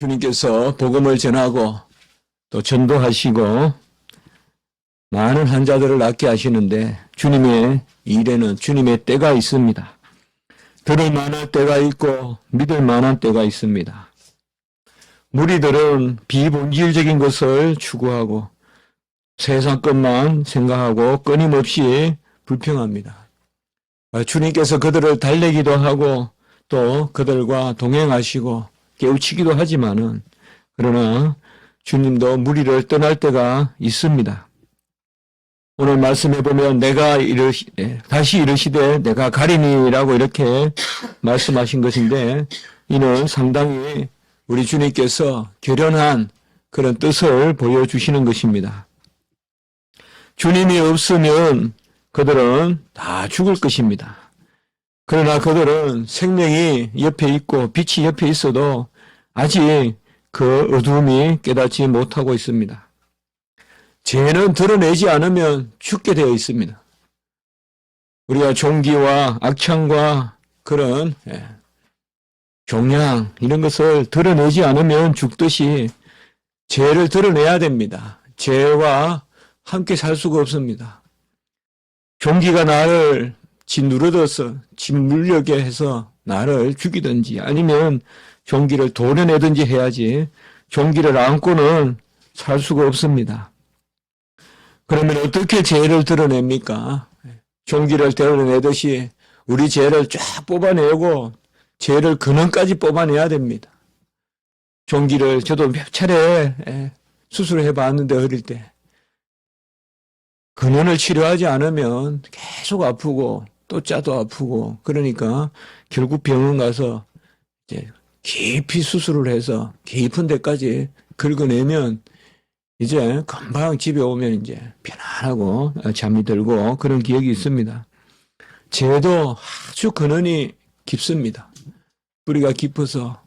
주님께서 복음을 전하고 또 전도하시고 많은 환자들을 낫게 하시는데 주님의 일에는 주님의 때가 있습니다. 들을 만한 때가 있고 믿을 만한 때가 있습니다. 무리들은 비본질적인 것을 추구하고 세상 것만 생각하고 끊임없이 불평합니다. 아, 주님께서 그들을 달래기도 하고 또 그들과 동행하시고 깨우치기도 하지만은 그러나 주님도 무리를 떠날 때가 있습니다. 오늘 말씀해 보면 내가 이르시 예, 다시 이르시되 내가 가리니라고 이렇게 말씀하신 것인데 이는 상당히 우리 주님께서 결연한 그런 뜻을 보여주시는 것입니다. 주님이 없으면 그들은 다 죽을 것입니다. 그러나 그들은 생명이 옆에 있고 빛이 옆에 있어도 아직 그 어두움이 깨닫지 못하고 있습니다. 죄는 드러내지 않으면 죽게 되어 있습니다. 우리가 종기와 악창과 그런 예, 종양 이런 것을 드러내지 않으면 죽듯이 죄를 드러내야 됩니다. 죄와 함께 살 수가 없습니다. 종기가 나를 짓누르듯어 짓물려게 해서 나를 죽이든지 아니면 종기를 도려내든지 해야지 종기를 안고는 살 수가 없습니다. 그러면 어떻게 죄를 드러냅니까? 종기를 드러내듯이 우리 죄를 쫙 뽑아내고 죄를 근원까지 뽑아내야 됩니다. 종기를 저도 몇 차례 예, 수술을 해봤는데 어릴 때 근원을 치료하지 않으면 계속 아프고 또 짜도 아프고 그러니까 결국 병원 가서 이제 깊이 수술을 해서 깊은 데까지 긁어내면 이제 금방 집에 오면 이제 편안하고 잠이 들고 그런 기억이 있습니다. 죄도 아주 근원이 깊습니다. 뿌리가 깊어서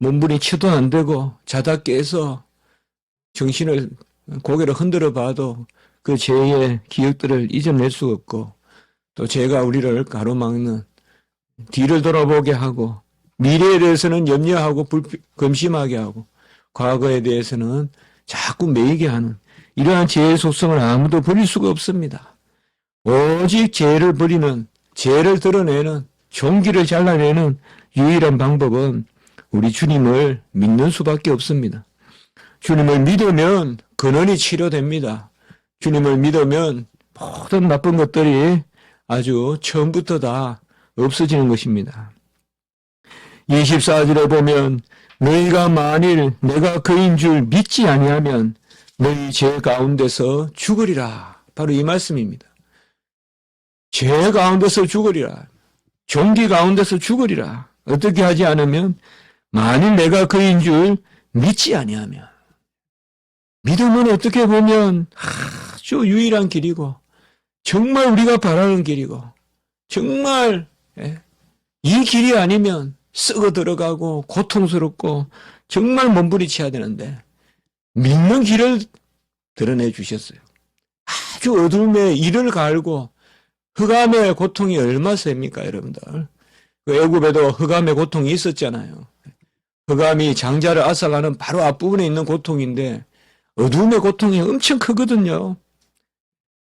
몸부림 쳐도 안 되고 자다 깨서 정신을 고개를 흔들어 봐도 그 죄의 기억들을 잊어낼 수 없고 또 죄가 우리를 가로막는 뒤를 돌아보게 하고 미래에 대해서는 염려하고 불, 금심하게 하고 과거에 대해서는 자꾸 매이게 하는 이러한 죄의 속성을 아무도 버릴 수가 없습니다. 오직 죄를 버리는 죄를 드러내는 종기를 잘라내는 유일한 방법은 우리 주님을 믿는 수밖에 없습니다. 주님을 믿으면 근원이 치료됩니다. 주님을 믿으면 모든 나쁜 것들이 아주 처음부터 다 없어지는 것입니다. 24절에 보면 너희가 만일 내가 그인 줄 믿지 아니하면 너희 죄 가운데서 죽으리라. 바로 이 말씀입니다. 죄 가운데서 죽으리라. 종기 가운데서 죽으리라. 어떻게 하지 않으면 만일 내가 그인 줄 믿지 아니하면 믿음은 어떻게 보면 아주 유일한 길이고 정말 우리가 바라는 길이고 정말 예, 이 길이 아니면 썩어 들어가고 고통스럽고 정말 몸부림쳐야 되는데 믿는 길을 드러내 주셨어요. 아주 어둠에 이를 갈고 흑암의 고통이 얼마 셉니까, 여러분들? 그 애굽에도 흑암의 고통이 있었잖아요. 흑암이 장자를 앗아가는 바로 앞부분에 있는 고통인데 어둠의 고통이 엄청 크거든요.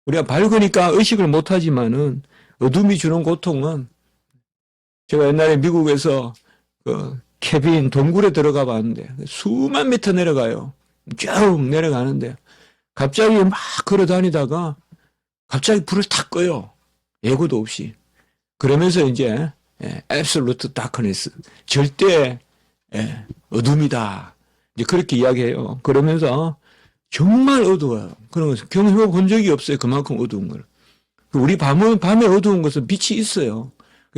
우리가 밝으니까 의식을 못하지만은 어둠이 주는 고통은 제가 옛날에 미국에서 그 캐빈 동굴에 들어가 봤는데 수만 미터 내려가요. 쭉 내려가는데 갑자기 막 걸어 다니다가 갑자기 불을 탁 꺼요. 예고도 없이. 그러면서 이제 예, absolute darkness 절대 예, 어둠이다. 이제 그렇게 이야기해요. 그러면서 정말 어두워요. 그런 것을 경험해 본 적이 없어요. 그만큼 어두운 걸. 우리 밤은, 밤에 어두운 것은 빛이 있어요.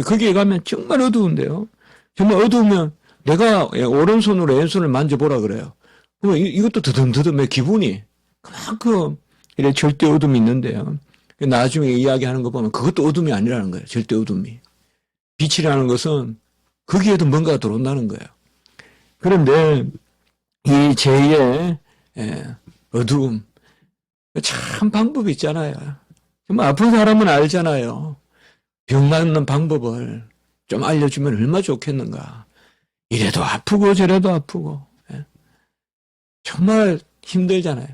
거기에 가면 정말 어두운데요. 정말 어두우면 내가 예, 오른손으로 왼손을 만져보라 그래요. 그러면 이- 이것도 드듬드듬해 기분이. 그만큼 이래 절대 어둠이 있는데요. 나중에 이야기하는 거 보면 그것도 어둠이 아니라는 거예요. 절대 어둠이. 빛이라는 것은 거기에도 뭔가가 들어온다는 거예요. 그런데 이 제2의 예, 어두움 참 방법이 있잖아요. 정말 아픈 사람은 알잖아요. 병 낫는 방법을 좀 알려주면 얼마나 좋겠는가. 이래도 아프고 저래도 아프고 예. 정말 힘들잖아요.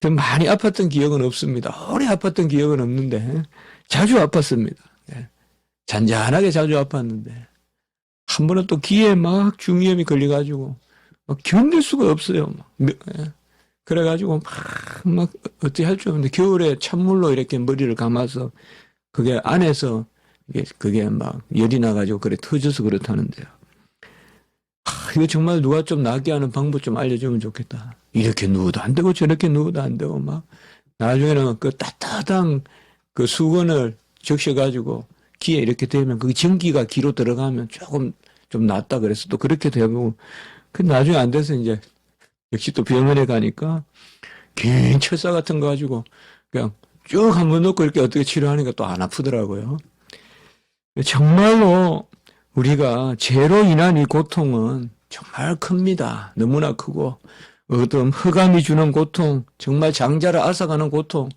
좀 많이 아팠던 기억은 없습니다. 오래 아팠던 기억은 없는데 자주 아팠습니다. 예. 잔잔하게 자주 아팠는데 한 번은 또 귀에 막 중이염이 걸려가지고 막 견딜 수가 없어요. 막. 예. 그래가지고 막, 막 어떻게 할 줄 없는데 겨울에 찬물로 이렇게 머리를 감아서 그게 안에서 그게 막 열이 나가지고 그래 터져서 그렇다는데요. 하, 이거 정말 누가 좀 낫게 하는 방법 좀 알려주면 좋겠다. 이렇게 누워도 안 되고 저렇게 누워도 안 되고 막 나중에는 그 따뜻한 그 수건을 적셔가지고 귀에 이렇게 대면 그 전기가 귀로 들어가면 조금 좀 낫다 그래서 또 그렇게 되고 그 나중에 안 돼서 이제 역시 또 병원에 가니까 긴 철사 같은 거 가지고 그냥 쭉 한 번 넣고 이렇게 어떻게 치료하니까 또 안 아프더라고요. 정말로 우리가 죄로 인한 이 고통은 정말 큽니다. 너무나 크고 어떤 흑암이 주는 고통, 정말 장자를 앗아가는 고통,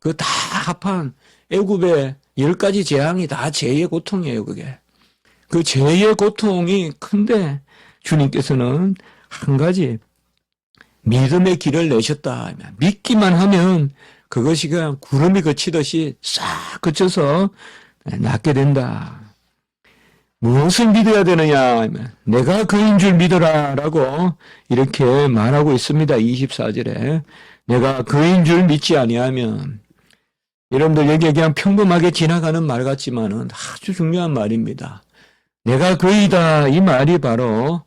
그 다 합한 애굽의 열 가지 재앙이 다 죄의 고통이에요. 그게 그 죄의 고통이 큰데 주님께서는 한 가지 믿음의 길을 내셨다. 믿기만 하면 그것이 그냥 구름이 그치듯이 싹 그쳐서 낫게 된다. 무엇을 믿어야 되느냐? 내가 그인 줄 믿어라. 라고 이렇게 말하고 있습니다. 24절에. 내가 그인 줄 믿지 아니하면. 여러분들 여기에 그냥 평범하게 지나가는 말 같지만은 아주 중요한 말입니다. 내가 그이다. 이 말이 바로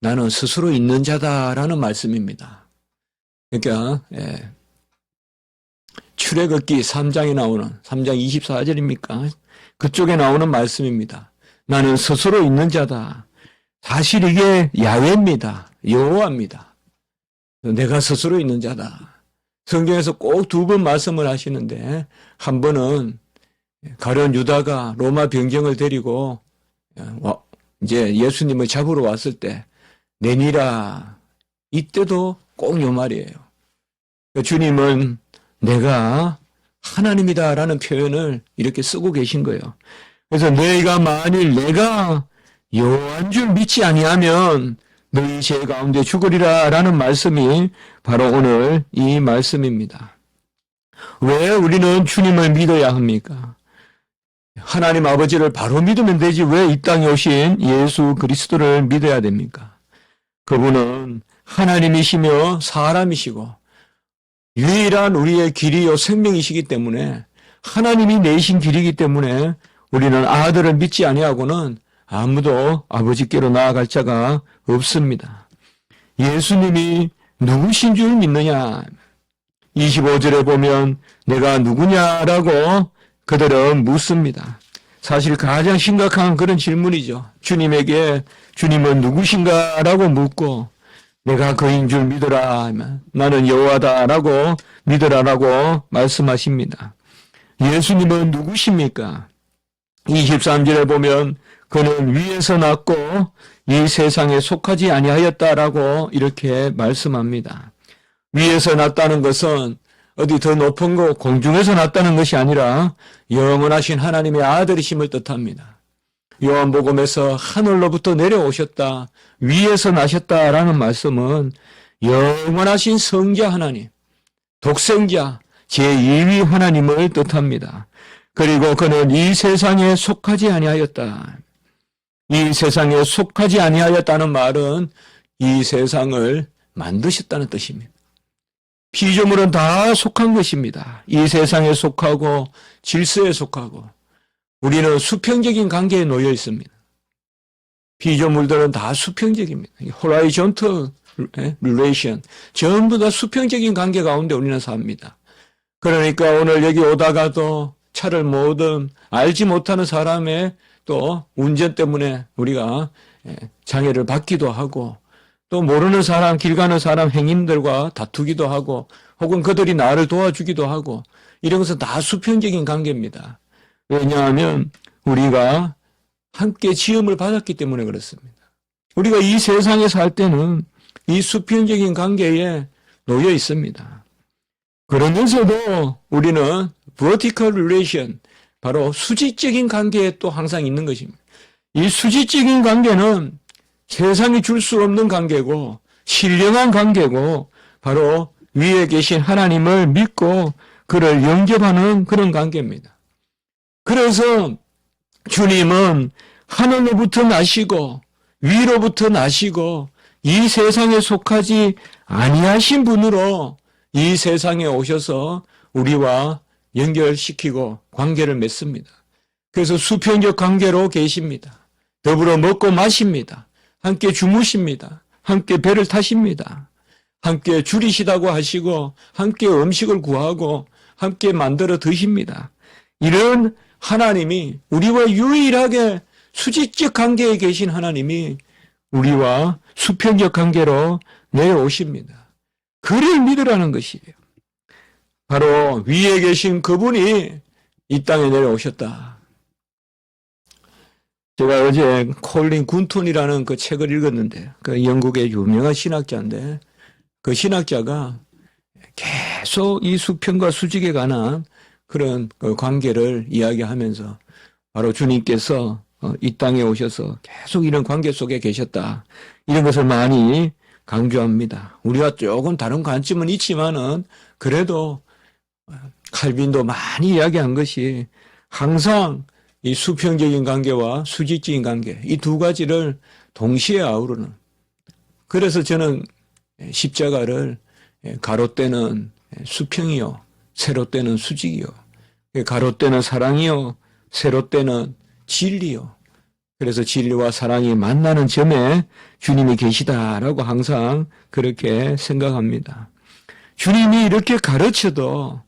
나는 스스로 있는 자다라는 말씀입니다. 그러니까 예. 출애굽기 3장에 나오는 3장 24절입니까? 그쪽에 나오는 말씀입니다. 나는 스스로 있는 자다. 사실 이게 야외입니다. 여호와입니다. 내가 스스로 있는 자다. 성경에서 꼭 두 번 말씀을 하시는데 한 번은 가련 유다가 로마 병정을 데리고 이제 예수님을 잡으러 왔을 때 내니라 이때도 꼭 요 말이에요. 주님은 내가 하나님이다라는 표현을 이렇게 쓰고 계신 거예요. 그래서 너희가 만일 내가 여호와인 줄 믿지 아니하면 너희 죄 가운데 죽으리라 라는 말씀이 바로 오늘 이 말씀입니다. 왜 우리는 주님을 믿어야 합니까? 하나님 아버지를 바로 믿으면 되지 왜 이 땅에 오신 예수 그리스도를 믿어야 됩니까? 그분은 하나님이시며 사람이시고 유일한 우리의 길이요 생명이시기 때문에 하나님이 내신 길이기 때문에 우리는 아들을 믿지 아니하고는 아무도 아버지께로 나아갈 자가 없습니다. 예수님이 누구신 줄 믿느냐? 25절에 보면 내가 누구냐라고 그들은 묻습니다. 사실 가장 심각한 그런 질문이죠. 주님에게 주님은 누구신가라고 묻고 내가 그인 줄 믿어라 나는 여호와다라고 믿어라라고 말씀하십니다. 예수님은 누구십니까? 23절에 보면 그는 위에서 났고 이 세상에 속하지 아니하였다라고 이렇게 말씀합니다. 위에서 났다는 것은 어디 더 높은 곳 공중에서 났다는 것이 아니라 영원하신 하나님의 아들이심을 뜻합니다. 요한복음에서 하늘로부터 내려오셨다, 위에서 나셨다라는 말씀은 영원하신 성자 하나님, 독생자, 제2위 하나님을 뜻합니다. 그리고 그는 이 세상에 속하지 아니하였다. 이 세상에 속하지 아니하였다는 말은 이 세상을 만드셨다는 뜻입니다. 피조물은 다 속한 것입니다. 이 세상에 속하고 질서에 속하고 우리는 수평적인 관계에 놓여 있습니다. 피조물들은 다 수평적입니다. 호라이전트 릴레이션 전부 다 수평적인 관계 가운데 우리는 삽니다. 그러니까 오늘 여기 오다가도 차를 모든 알지 못하는 사람의 또 운전 때문에 우리가 예, 장애를 받기도 하고 또 모르는 사람, 길 가는 사람 행인들과 다투기도 하고 혹은 그들이 나를 도와주기도 하고 이런 것은 다 수평적인 관계입니다. 왜냐하면 우리가 함께 지음을 받았기 때문에 그렇습니다. 우리가 이 세상에 살 때는 이 수평적인 관계에 놓여 있습니다. 그러면서도 우리는 vertical relation, 바로 수직적인 관계에 또 항상 있는 것입니다. 이 수직적인 관계는 세상이 줄 수 없는 관계고 신령한 관계고 바로 위에 계신 하나님을 믿고 그를 영접하는 그런 관계입니다. 그래서 주님은 하늘로부터 나시고 위로부터 나시고 이 세상에 속하지 아니하신 분으로 이 세상에 오셔서 우리와 연결시키고 관계를 맺습니다. 그래서 수평적 관계로 계십니다. 더불어 먹고 마십니다. 함께 주무십니다. 함께 배를 타십니다. 함께 줄이시다고 하시고 함께 음식을 구하고 함께 만들어 드십니다. 이런 하나님이 우리와 유일하게 수직적 관계에 계신 하나님이 우리와 수평적 관계로 내려오십니다. 그를 믿으라는 것이에요. 바로 위에 계신 그분이 이 땅에 내려오셨다. 제가 어제 콜린 군톤이라는 그 책을 읽었는데, 그 영국의 유명한 신학자인데, 그 신학자가 계속 이 수평과 수직에 관한 그런 그 관계를 이야기하면서 바로 주님께서 어, 이 땅에 오셔서 계속 이런 관계 속에 계셨다. 이런 것을 많이 강조합니다. 우리가 조금 다른 관점은 있지만은 그래도 칼빈도 많이 이야기한 것이 항상 이 수평적인 관계와 수직적인 관계 이 두 가지를 동시에 아우르는 그래서 저는 십자가를 가로 때는 수평이요 세로 때는 수직이요 가로 때는 사랑이요 세로 때는 진리요 그래서 진리와 사랑이 만나는 점에 주님이 계시다라고 항상 그렇게 생각합니다. 주님이 이렇게 가르쳐도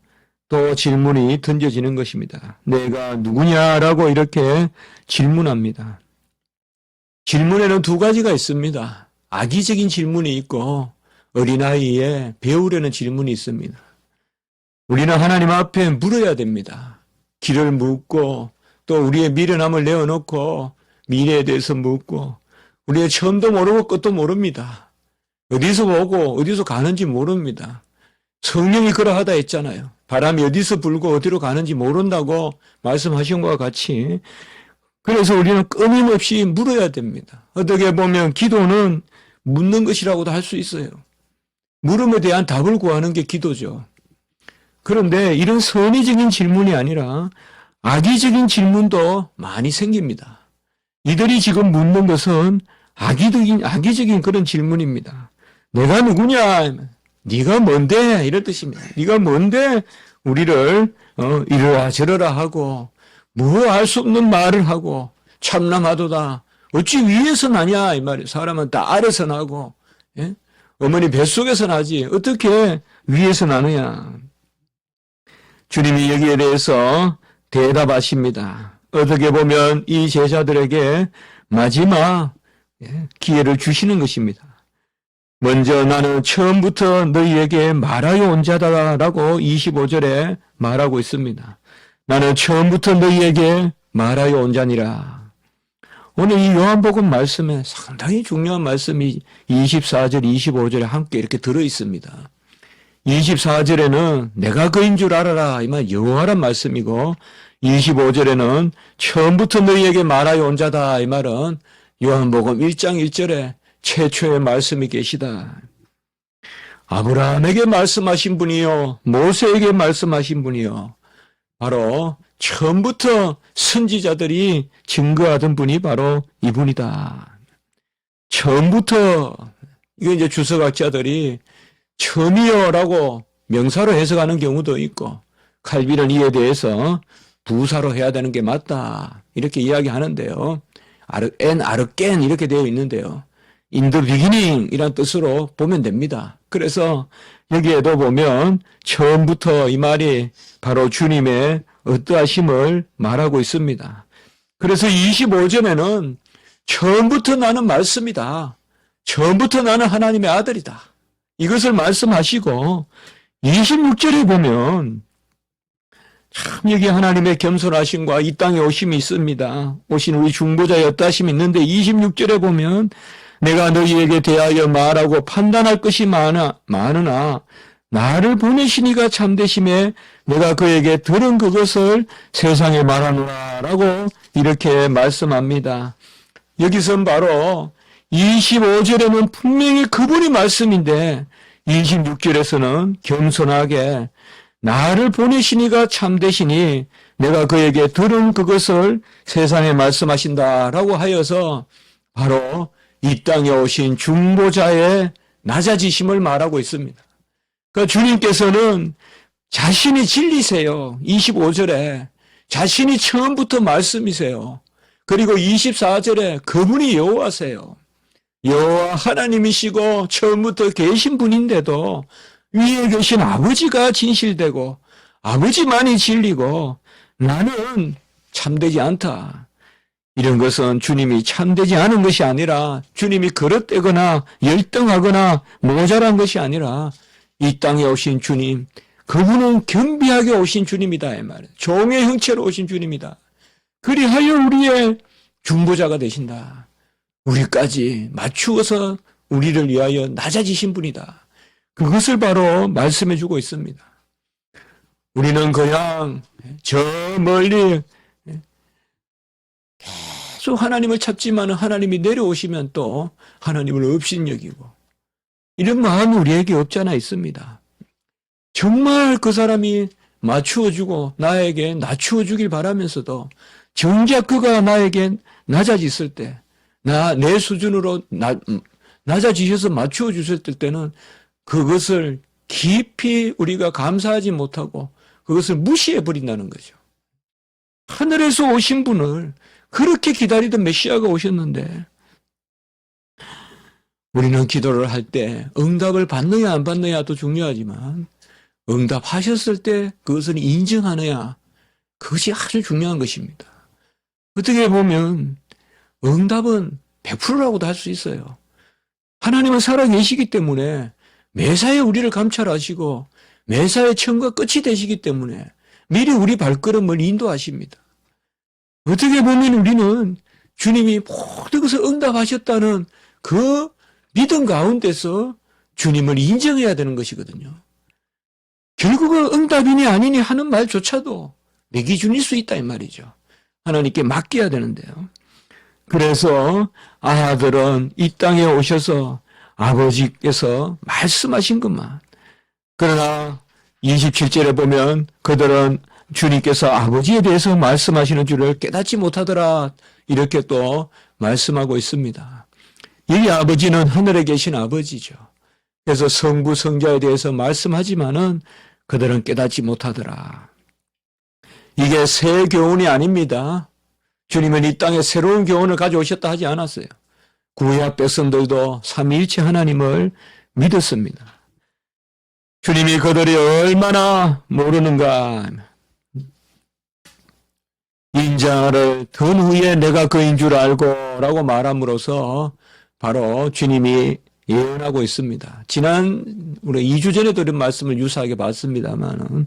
또 질문이 던져지는 것입니다. 내가 누구냐라고 이렇게 질문합니다. 질문에는 두 가지가 있습니다. 악의적인 질문이 있고 어린아이에 배우려는 질문이 있습니다. 우리는 하나님 앞에 물어야 됩니다. 길을 묻고 또 우리의 미련함을 내어놓고 미래에 대해서 묻고 우리의 처음도 모르고 끝도 모릅니다. 어디서 보고 어디서 가는지 모릅니다. 성령이 그러하다 했잖아요. 바람이 어디서 불고 어디로 가는지 모른다고 말씀하신 것과 같이 그래서 우리는 끊임없이 물어야 됩니다. 어떻게 보면 기도는 묻는 것이라고도 할 수 있어요. 물음에 대한 답을 구하는 게 기도죠. 그런데 이런 선의적인 질문이 아니라 악의적인 질문도 많이 생깁니다. 이들이 지금 묻는 것은 악의적인, 악의적인 그런 질문입니다. 내가 누구냐? 네가 뭔데? 이런 뜻입니다. 네가 뭔데 우리를 어, 이러라 저러라 하고 뭐알수 없는 말을 하고 참남하도다. 어찌 위에서 나냐 이 말이에요. 사람은 다 아래서 나고 예? 어머니 뱃속에서 나지 어떻게 위에서 나느냐. 주님이 여기에 대해서 대답하십니다. 어떻게 보면 이 제자들에게 마지막 예, 기회를 주시는 것입니다. 먼저 나는 처음부터 너희에게 말하여 온 자다라고 25절에 말하고 있습니다. 나는 처음부터 너희에게 말하여 온 자니라. 오늘 이 요한복음 말씀에 상당히 중요한 말씀이 24절, 25절에 함께 이렇게 들어 있습니다. 24절에는 내가 그인 줄 알아라. 이말 여호와란 말씀이고 25절에는 처음부터 너희에게 말하여 온 자다. 이 말은 요한복음 1장 1절에 최초의 말씀이 계시다. 아브라함에게 말씀하신 분이요. 모세에게 말씀하신 분이요. 바로 처음부터 선지자들이 증거하던 분이 바로 이분이다. 처음부터 이거 이제 주석학자들이 처음이요라고 명사로 해석하는 경우도 있고 칼빈은 이에 대해서 부사로 해야 되는 게 맞다 이렇게 이야기하는데요. 아르 엔 아르겐 이렇게 되어 있는데요. the beginning 이란 뜻으로 보면 됩니다. 그래서 여기에도 보면 처음부터 이 말이 바로 주님의 어떠하심을 말하고 있습니다. 그래서 25절에는 처음부터 나는 말씀이다. 처음부터 나는 하나님의 아들이다. 이것을 말씀하시고 26절에 보면 참 여기 하나님의 겸손하심과 이 땅에 오심이 있습니다. 오신 우리 중보자의 어떠하심이 있는데 26절에 보면 내가 너희에게 대하여 말하고 판단할 것이 많아, 많으나 나를 보내시니가 참되심에 내가 그에게 들은 그것을 세상에 말하노라 라고 이렇게 말씀합니다. 여기선 바로 25절에는 분명히 그분이 말씀인데 26절에서는 겸손하게 나를 보내시니가 참되시니 내가 그에게 들은 그것을 세상에 말씀하신다라고 하여서 바로 이 땅에 오신 중보자의 낮아지심을 말하고 있습니다. 그 주님께서는 자신이 진리세요. 25절에 자신이 처음부터 말씀이세요. 그리고 24절에 그분이 여호와세요. 여호와 하나님이시고 처음부터 계신 분인데도 위에 계신 아버지가 진실되고 아버지만이 진리고 나는 참되지 않다. 이런 것은 주님이 참되지 않은 것이 아니라 주님이 그릇되거나 열등하거나 모자란 것이 아니라 이 땅에 오신 주님, 그분은 겸비하게 오신 주님이다 이 말이에요. 종의 형체로 오신 주님이다. 그리하여 우리의 중보자가 되신다. 우리까지 맞추어서 우리를 위하여 낮아지신 분이다. 그것을 바로 말씀해 주고 있습니다. 우리는 그냥 저 멀리 계속 하나님을 찾지만 하나님이 내려오시면 또 하나님을 업신여기고 이런 마음이 우리에게 없잖아 있습니다. 정말 그 사람이 맞추어주고 나에게 낮추어 주길 바라면서도 정작 그가 나에게 낮아졌을 때, 나, 내 수준으로 나, 낮아지셔서 맞추어 주셨을 때는 그것을 깊이 우리가 감사하지 못하고 그것을 무시해 버린다는 거죠. 하늘에서 오신 분을 그렇게 기다리던 메시아가 오셨는데 우리는 기도를 할 때 응답을 받느냐 안 받느냐도 중요하지만 응답하셨을 때 그것을 인정하느냐 그것이 아주 중요한 것입니다. 어떻게 보면 응답은 100%라고도 할 수 있어요. 하나님은 살아계시기 때문에 매사에 우리를 감찰하시고 매사에 처음과 끝이 되시기 때문에 미리 우리 발걸음을 인도하십니다. 어떻게 보면 우리는 주님이 모든 것을 응답하셨다는 그 믿음 가운데서 주님을 인정해야 되는 것이거든요. 결국은 응답이니 아니니 하는 말조차도 내 기준일 수 있다 이 말이죠. 하나님께 맡겨야 되는데요. 그래서 아들은 이 땅에 오셔서 아버지께서 말씀하신 것만. 그러나 27절에 보면 그들은 주님께서 아버지에 대해서 말씀하시는 줄을 깨닫지 못하더라. 이렇게 또 말씀하고 있습니다. 이 아버지는 하늘에 계신 아버지죠. 그래서 성부, 성자에 대해서 말씀하지만은 그들은 깨닫지 못하더라. 이게 새 교훈이 아닙니다. 주님은 이 땅에 새로운 교훈을 가져오셨다 하지 않았어요. 구약 백성들도 삼위일체 하나님을 믿었습니다. 주님이 그들이 얼마나 모르는가. 인자를 든 후에 내가 그인 줄 알고 라고 말함으로써 바로 주님이 예언하고 있습니다. 지난 우리 2주 전에도 이런 말씀을 유사하게 봤습니다만은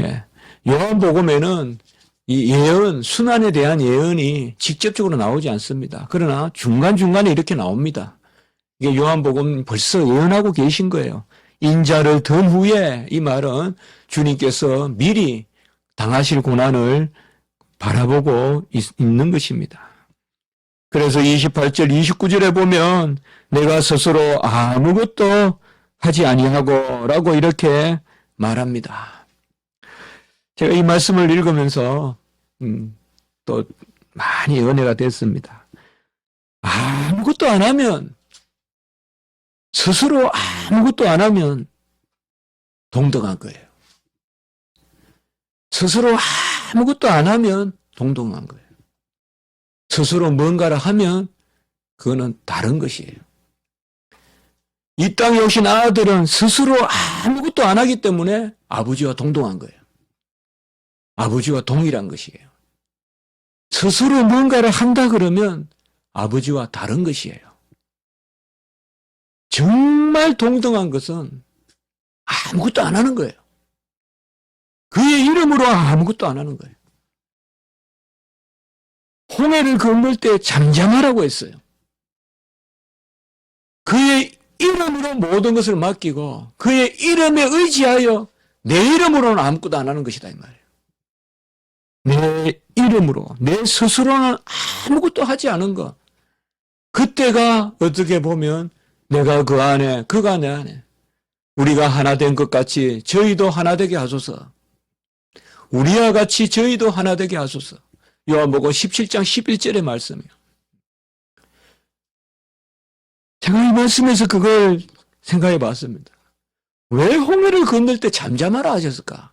예. 요한복음에는 이 예언 순환에 대한 예언이 직접적으로 나오지 않습니다. 그러나 중간 중간에 이렇게 나옵니다. 이게 요한복음 벌써 예언하고 계신 거예요. 인자를 든 후에 이 말은 주님께서 미리 당하실 고난을 바라보고 있, 있는 것입니다. 그래서 28절, 29절에 보면 내가 스스로 아무것도 하지 아니하고 라고 이렇게 말합니다. 제가 이 말씀을 읽으면서 음, 또 많이 은혜가 됐습니다. 아무것도 안 하면 스스로 아무것도 안 하면 동등한 거예요. 스스로 아무것도 안 하면 동등한 거예요. 스스로 뭔가를 하면 그거는 다른 것이에요. 이 땅에 오신 아들은 스스로 아무것도 안 하기 때문에 아버지와 동등한 거예요. 아버지와 동일한 것이에요. 스스로 뭔가를 한다 그러면 아버지와 다른 것이에요. 정말 동등한 것은 아무것도 안 하는 거예요. 그의 이름으로 아무것도 안 하는 거예요. 홍해를 건널 때 잠잠하라고 했어요. 그의 이름으로 모든 것을 맡기고 그의 이름에 의지하여 내 이름으로는 아무것도 안 하는 것이다 이 말이에요. 내 이름으로 내 스스로는 아무것도 하지 않은 것. 그때가 어떻게 보면 내가 그 안에, 그가 내 안에, 우리가 하나 된 것 같이 저희도 하나 되게 하소서. 우리와 같이 저희도 하나 되게 하소서. 요한복음 17장 11절의 말씀이에요. 제가 이 말씀에서 그걸 생각해 봤습니다. 왜 홍해를 건널 때 잠잠하라 하셨을까?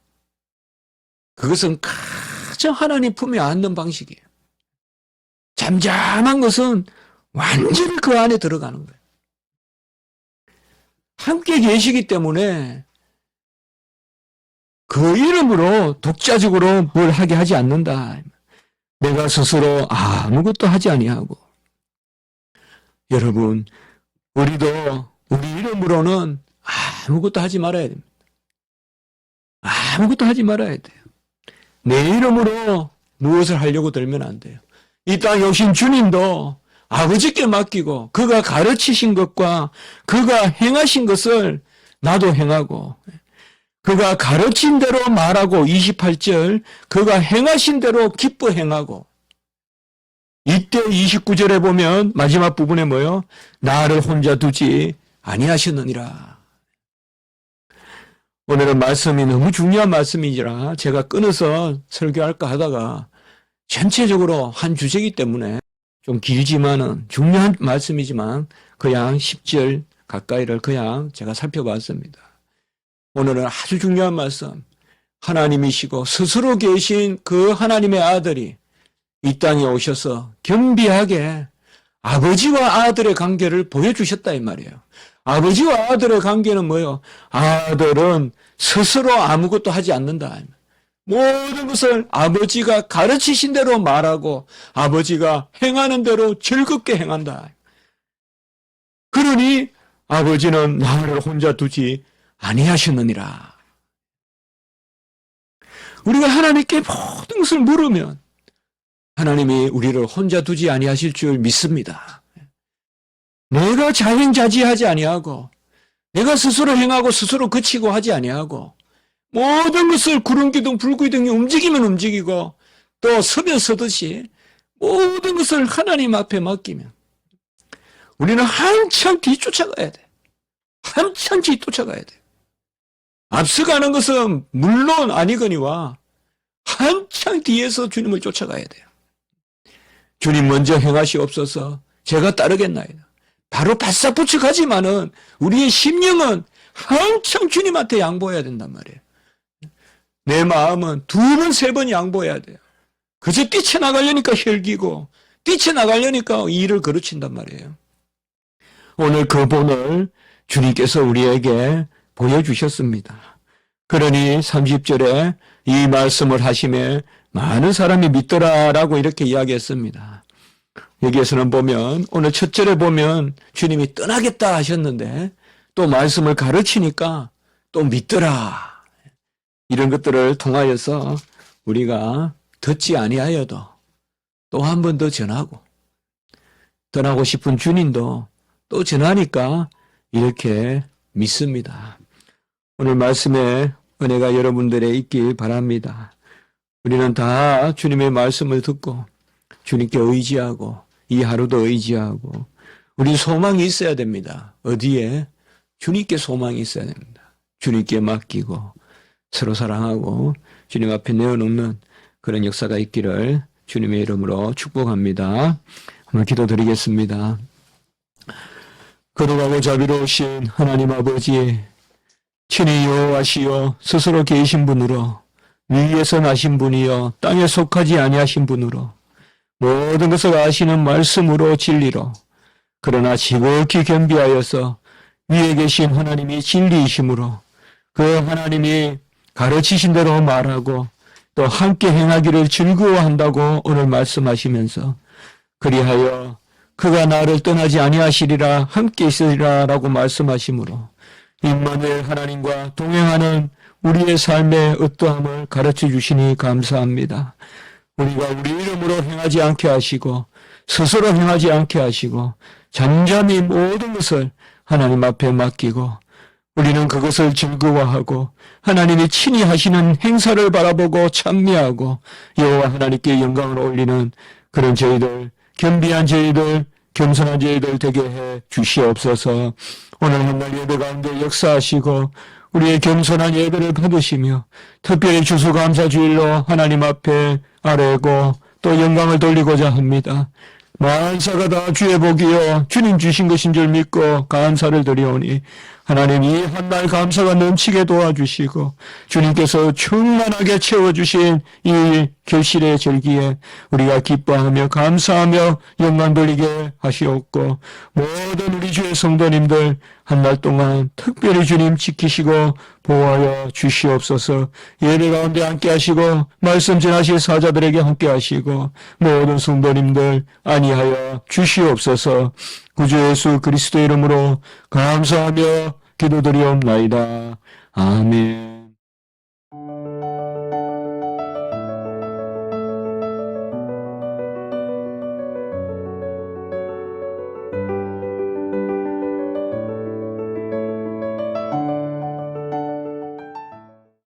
그것은 가장 하나님 품에 안는 방식이에요. 잠잠한 것은 완전히 그 안에 들어가는 거예요. 함께 계시기 때문에 그 이름으로 독자적으로 뭘 하게 하지 않는다. 내가 스스로 아무것도 하지 아니하고 여러분 우리도 우리 이름으로는 아무것도 하지 말아야 됩니다. 아무것도 하지 말아야 돼요. 내 이름으로 무엇을 하려고 들면 안 돼요. 이땅 오신 주님도 아버지께 맡기고 그가 가르치신 것과 그가 행하신 것을 나도 행하고 그가 가르친 대로 말하고 28절 그가 행하신 대로 기뻐 행하고 이때 29절에 보면 마지막 부분에 뭐요? 나를 혼자 두지 아니하셨느니라. 오늘은 말씀이 너무 중요한 말씀이지라 제가 끊어서 설교할까 하다가 전체적으로 한 주제이기 때문에 좀 길지만은 중요한 말씀이지만 그냥 10절 가까이를 그냥 제가 살펴봤습니다. 오늘은 아주 중요한 말씀. 하나님이시고 스스로 계신 그 하나님의 아들이 이 땅에 오셔서 겸비하게 아버지와 아들의 관계를 보여주셨다 이 말이에요. 아버지와 아들의 관계는 뭐예요? 아들은 스스로 아무것도 하지 않는다. 모든 것을 아버지가 가르치신 대로 말하고 아버지가 행하는 대로 즐겁게 행한다. 그러니 아버지는 나를 혼자 두지 아니하셨느니라. 우리가 하나님께 모든 것을 물으면 하나님이 우리를 혼자 두지 아니하실 줄 믿습니다. 내가 자행자지하지 아니하고 내가 스스로 행하고 스스로 그치고 하지 아니하고 모든 것을 구름 기둥 불기둥이 움직이면 움직이고 또 서면 서듯이 모든 것을 하나님 앞에 맡기면 우리는 한참 뒤쫓아가야 돼. 한참 뒤쫓아가야 돼. 앞서가는 것은 물론 아니거니와 한참 뒤에서 주님을 쫓아가야 돼요. 주님 먼저 행하시옵소서 제가 따르겠나이다. 바로 바싹 붙여가지만은 우리의 심령은 한참 주님한테 양보해야 된단 말이에요. 내 마음은 두 번, 세 번 양보해야 돼요. 그저 뛰쳐나가려니까 혈기고, 뛰쳐나가려니까 일을 거르친단 말이에요. 오늘 그 본을 주님께서 우리에게 보여주셨습니다. 그러니 30절에 이 말씀을 하심에 많은 사람이 믿더라라고 이렇게 이야기했습니다. 여기에서는 보면 오늘 첫 절에 보면 주님이 떠나겠다 하셨는데 또 말씀을 가르치니까 또 믿더라. 이런 것들을 통하여서 우리가 듣지 아니하여도 또 한 번 더 전하고 떠나고 싶은 주님도 또 전하니까 이렇게 믿습니다. 오늘 말씀에 은혜가 여러분들의 있길 바랍니다. 우리는 다 주님의 말씀을 듣고 주님께 의지하고 이 하루도 의지하고 우리 소망이 있어야 됩니다. 어디에? 주님께 소망이 있어야 됩니다. 주님께 맡기고 서로 사랑하고 주님 앞에 내어놓는 그런 역사가 있기를 주님의 이름으로 축복합니다. 한번 기도드리겠습니다. 거룩하고 자비로우신 하나님 아버지 친히 여호와시여 스스로 계신 분으로 위에서 나신 분이여 땅에 속하지 아니하신 분으로 모든 것을 아시는 말씀으로 진리로 그러나 지극히 겸비하여서 위에 계신 하나님이 진리이심으로 그 하나님이 가르치신 대로 말하고 또 함께 행하기를 즐거워한다고 오늘 말씀하시면서 그리하여 그가 나를 떠나지 아니하시리라 함께 있으리라라고 말씀하시므로 임마누엘 하나님과 동행하는 우리의 삶의 어떠함을 가르쳐 주시니 감사합니다. 우리가 우리 이름으로 행하지 않게 하시고 스스로 행하지 않게 하시고 잠잠히 모든 것을 하나님 앞에 맡기고 우리는 그것을 즐거워하고 하나님이 친히 하시는 행사를 바라보고 찬미하고 여호와 하나님께 영광을 올리는 그런 저희들 겸비한 저희들 겸손한 저희들 되게 해 주시옵소서. 오늘 한날 예배 가운데 역사하시고 우리의 겸손한 예배를 받으시며 특별히 주수감사주일로 하나님 앞에 아뢰고 또 영광을 돌리고자 합니다. 만사가 다 주의 복이요 주님 주신 것인 줄 믿고 감사를 드리오니 하나님 이 한 날 감사가 넘치게 도와주시고 주님께서 충만하게 채워주신 이 결실의 절기에 우리가 기뻐하며 감사하며 영광 돌리게 하시옵고 모든 우리 주의 성도님들 한 날 동안 특별히 주님 지키시고 보호하여 주시옵소서. 예배 가운데 함께 하시고 말씀 전하실 사자들에게 함께 하시고 모든 성도님들 안위하여 주시옵소서. 구주 예수 그리스도 이름으로 감사하며 기도드리옵나이다. 아멘.